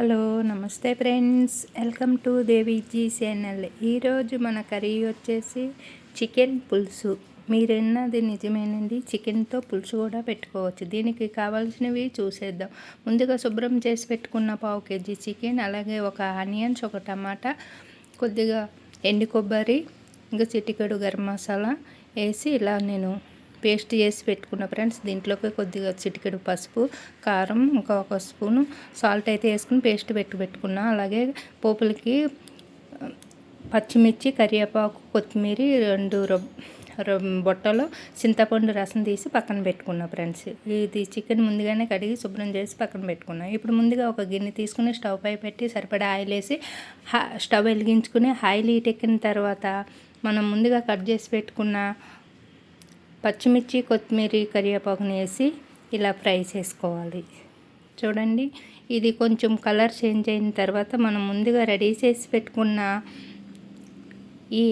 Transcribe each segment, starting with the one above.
Hello నమస్తే friends. Welcome to Deviji channel. ఈరోజు మన కర్రీ వచ్చేసి చికెన్ పులుసు. మీరు విన్నది నిజమేనండి. చికెన్తో పులుసు కూడా పెట్టుకోవచ్చు. దీనికి కావాల్సినవి చూసేద్దాం. ముందుగా శుభ్రం చేసి పెట్టుకున్న పావు కేజీ చికెన్ అలాగే ఒక ఆనియన్స్ ఒక టమాటా కొద్దిగా ఎండు కొబ్బరి ఇంకా చిటికెడు గరం మసాలా వేసి ఇలా నేను పేస్ట్ చేసి పెట్టుకున్న ఫ్రెండ్స్ దీంట్లోకి కొద్దిగా చిటికెడు పసుపు కారం ఇంకా ఒక స్పూను సాల్ట్ అయితే వేసుకుని పేస్ట్ పెట్టి పెట్టుకున్నా. అలాగే పోపులకి పచ్చిమిర్చి కరివేపాకు కొత్తిమీర రెండు బొట్టలో చింతపండు రసం తీసి పక్కన పెట్టుకున్నా ఫ్రెండ్స్. ఇది చికెన్ ముందుగానే కడిగి శుభ్రం చేసి పక్కన పెట్టుకున్నా. ఇప్పుడు ముందుగా ఒక గిన్నె తీసుకుని స్టవ్ పై పెట్టి సరిపడా ఆయిల్ వేసి స్టవ్ వెలిగించుకుని ఆయిల్ హీట్ ఎక్కిన తర్వాత మనం ముందుగా కట్ చేసి పెట్టుకున్న పచ్చిమిర్చి కొత్తిమీర కరివేపాకుని వేసి ఇలా ఫ్రై చేసుకోవాలి. చూడండి ఇది కొంచెం కలర్ చేంజ్ అయిన తర్వాత మనం ముందుగా రెడీ చేసి పెట్టుకున్న ఈ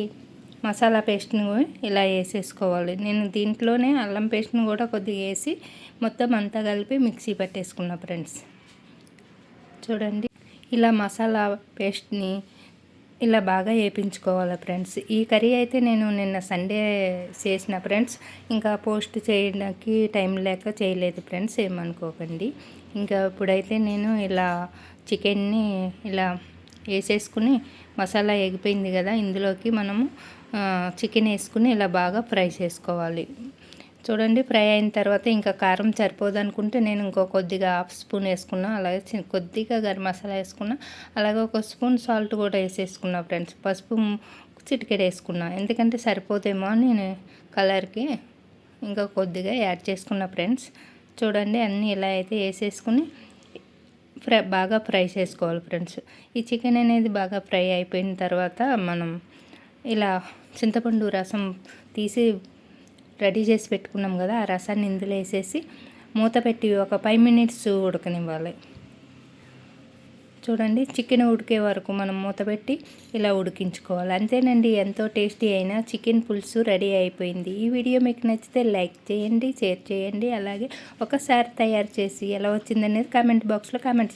మసాలా పేస్ట్ని ఇలా వేసేసుకోవాలి. నేను దీంట్లోనే అల్లం పేస్ట్ని కూడా కొద్దిగా వేసి మొత్తం అంతా కలిపి మిక్సీ పట్టేసుకున్నా ఫ్రెండ్స్. చూడండి ఇలా మసాలా పేస్ట్ని ఇలా బాగా వేయించుకోవాలి ఫ్రెండ్స్. ఈ కర్రీ అయితే నేను నిన్న సండే చేసిన ఫ్రెండ్స్. ఇంకా పోస్ట్ చేయడానికి టైం లేక చేయలేదు ఫ్రెండ్స్ ఏమనుకోకండి. ఇంకా ఇప్పుడైతే నేను ఇలా చికెన్ని ఇలా వేసేసుకుని మసాలా ఎగిపోయింది కదా ఇందులోకి మనము చికెన్ వేసుకుని ఇలా బాగా ఫ్రై చేసుకోవాలి. చూడండి ఫ్రై అయిన తర్వాత ఇంకా కారం సరిపోదు అనుకుంటే నేను ఇంకో కొద్దిగా హాఫ్ స్పూన్ వేసుకున్నా అలాగే కొద్దిగా గరం మసాలా వేసుకున్నా అలాగే ఒక స్పూన్ సాల్ట్ కూడా వేసేసుకున్నా ఫ్రెండ్స్. పసుపు చిటికెడ వేసుకున్నా ఎందుకంటే సరిపోతేమో అని నేను కలర్కి ఇంకా కొద్దిగా యాడ్ చేసుకున్నా ఫ్రెండ్స్. చూడండి అన్నీ ఇలా అయితే వేసేసుకుని ఫ్రై బాగా ఫ్రై చేసుకోవాలి ఫ్రెండ్స్. ఈ చికెన్ అనేది బాగా ఫ్రై అయిపోయిన తర్వాత మనం ఇలా చింతపండు రసం తీసి రెడీ చేసి పెట్టుకున్నాం కదా ఆ రసాన్ని ఇందులో వేసేసి మూత పెట్టి ఒక ఫైవ్ మినిట్స్ ఉడకనివ్వాలి. చూడండి చికెన్ ఉడికే వరకు మనం మూత పెట్టి ఇలా ఉడికించుకోవాలి. అంతేనండి ఎంతో టేస్టీ అయిన చికెన్ పులుసు రెడీ అయిపోయింది. ఈ వీడియో మీకు నచ్చితే లైక్ చేయండి షేర్ చేయండి అలాగే ఒకసారి తయారు చేసి ఎలా వచ్చిందనేది కామెంట్ బాక్స్లో కామెంట్